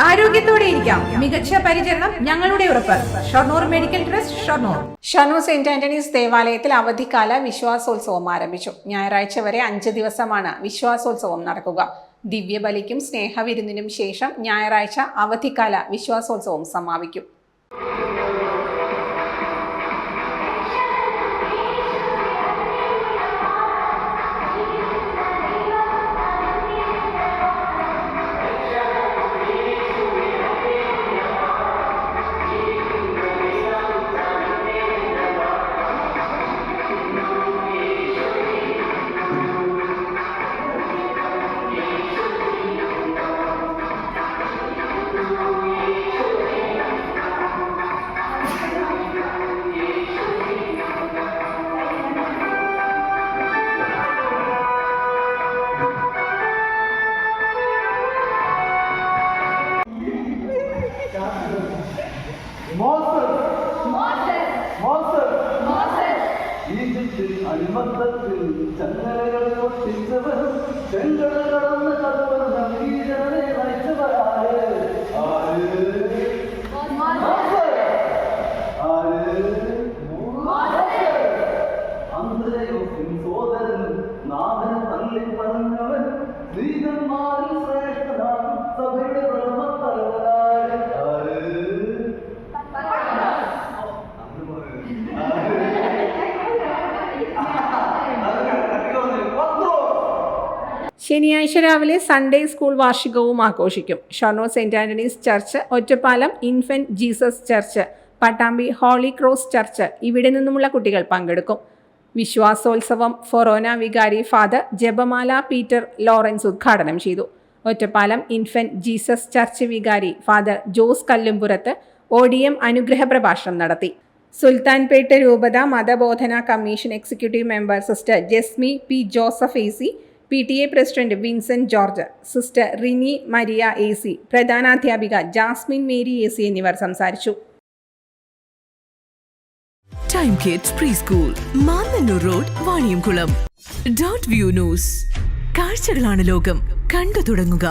ആരോഗ്യത്തോടെ ഇരിക്കാം. മികച്ച പരിചരണം ഞങ്ങളുടെ ഉറപ്പ്. Shoranur medical trust Shoranur. Shoranur saint Antony's ദേവാലയത്തിൽ അവധിക്കാല വിശ്വാസോത്സവം ആരംഭിച്ചു. ഞായറാഴ്ച വരെ അഞ്ച് ദിവസമാണ് വിശ്വാസോത്സവം നടക്കുക. ദിവ്യബലിക്കും സ്നേഹവിരുന്നിനും ശേഷം ഞായറാഴ്ച അവധിക്കാല വിശ്വാസോത്സവം സമാപിക്കും. ഈജിപ്തിൽ അടിമത്തത്തിൽ ചങ്ങലകൾ പൊട്ടിച്ചവരും ചെങ്കട കടന്ന് കടവർ നവീകരണെ നയിച്ചവരാര് ആര് മോശെ. ശനിയാഴ്ച രാവിലെ സൺഡേ സ്കൂൾ വാർഷികവും ആഘോഷിക്കും. Shoranur saint Antony's church Ottapalam infant Jesus church Pattambi holy cross church ഇവിടെ നിന്നുമുള്ള കുട്ടികൾ പങ്കെടുക്കും. വിശ്വാസോത്സവം ഫൊറോന വികാരി ഫാദർ ജപമാല പീറ്റർ ലോറൻസ് ഉദ്ഘാടനം ചെയ്തു. ഒറ്റപ്പാലം ഇൻഫന്റ് ജീസസ് ചർച്ച് വികാരി father Jose Kallumpurath O D M അനുഗ്രഹ പ്രഭാഷണം നടത്തി. സുൽത്താൻപേട്ട് രൂപത മതബോധന commission executive member sister Jesmi P Joseph A C P T A president Vincent George sister Rini Maria A C പ്രധാനാധ്യാപിക Jasmine Mary A C എന്നിവർ സംസാരിച്ചു. Time kids pre school Mannannur road Vaniyamkulam dot view news കാഴ്ചകളാണ് ലോകം. കണ്ടു തുടങ്ങുക.